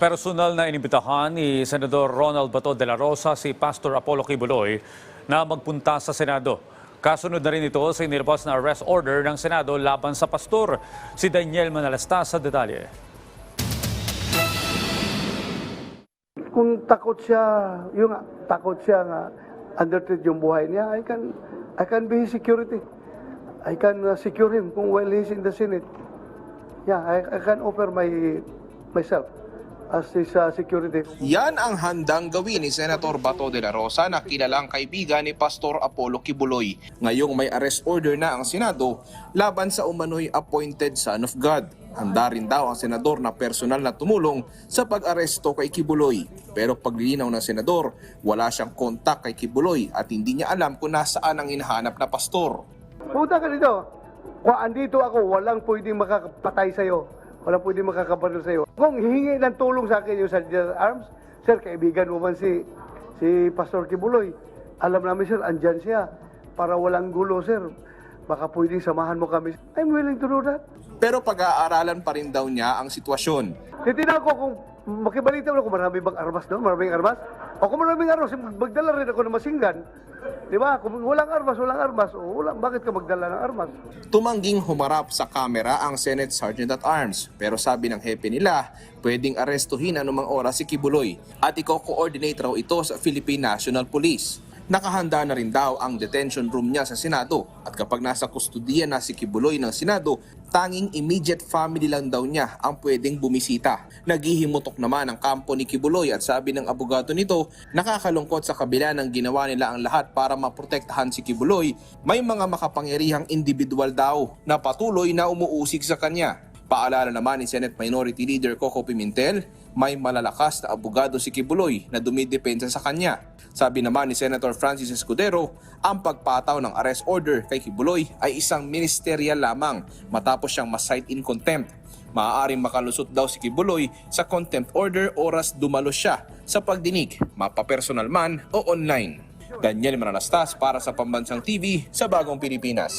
Personal na inimbitahan ni Senador Ronald Bato de la Rosa si Pastor Apollo Kibuloy na magpunta sa Senado. Kasunod na rin ito sa inilabas na arrest order ng Senado laban sa pastor. Si Daniel Manalastas sa detalye. kung takot siya, yung takot siya nga under threat yung buhay niya, I can I can be security. I can uh, secure him kung while he's in the Senate. Yeah, I, I can offer my myself as his uh, security. Yan ang handang gawin ni Senator Bato de la Rosa na kilalang kaibigan ni Pastor Apollo Kibuloy. Ngayong may arrest order na ang Senado laban sa umano'y appointed son of God. Handa rin daw ang senador na personal na tumulong sa pag-aresto kay Kibuloy. Pero paglilinaw ng senador, wala siyang kontak kay Kibuloy at hindi niya alam kung nasaan ang hinahanap na pastor. Pumunta ka dito. Kung andito ako, walang pwedeng makakapatay sa'yo. Walang pwedeng makakabaril sa'yo. Kung hihingi ng tulong sa akin yung Sergeant Arms, Sir, kaibigan mo man si, si Pastor Kibuloy. Alam namin, Sir, andyan siya. Para walang gulo, Sir. Baka pwedeng samahan mo kami. I'm willing to do that. Pero pag-aaralan pa rin daw niya ang sitwasyon. Titignan ko kung makibalita mo kung marami bang armas doon, maraming armas. O kung maraming armas, magdala rin ako ng masinggan. Di ba? Kung walang armas, walang armas. O walang, bakit ka magdala ng armas? Tumangging humarap sa kamera ang Senate Sergeant at Arms pero sabi ng hepe nila pwedeng arestuhin anumang oras si Kibuloy at i-coordinate raw ito sa Philippine National Police. Nakahanda na rin daw ang detention room niya sa Senado at kapag nasa kustudiya na si Kibuloy ng Senado, tanging immediate family lang daw niya ang pwedeng bumisita. Naghihimutok naman ang kampo ni Kibuloy at sabi ng abogado nito, nakakalungkot sa kabila ng ginawa nila ang lahat para maprotektahan si Kibuloy, may mga makapangyarihang individual daw na patuloy na umuusig sa kanya. Paalala naman ni Senate Minority Leader Coco Pimentel, may malalakas na abogado si Kibuloy na dumidepensa sa kanya. Sabi naman ni Senator Francis Escudero, ang pagpataw ng arrest order kay Kibuloy ay isang ministerial lamang matapos siyang ma-cite in contempt. Maaaring makalusot daw si Kibuloy sa contempt order oras dumalo siya sa pagdinig, mapapersonal man o online. Daniel Manalastas para sa Pambansang TV sa Bagong Pilipinas.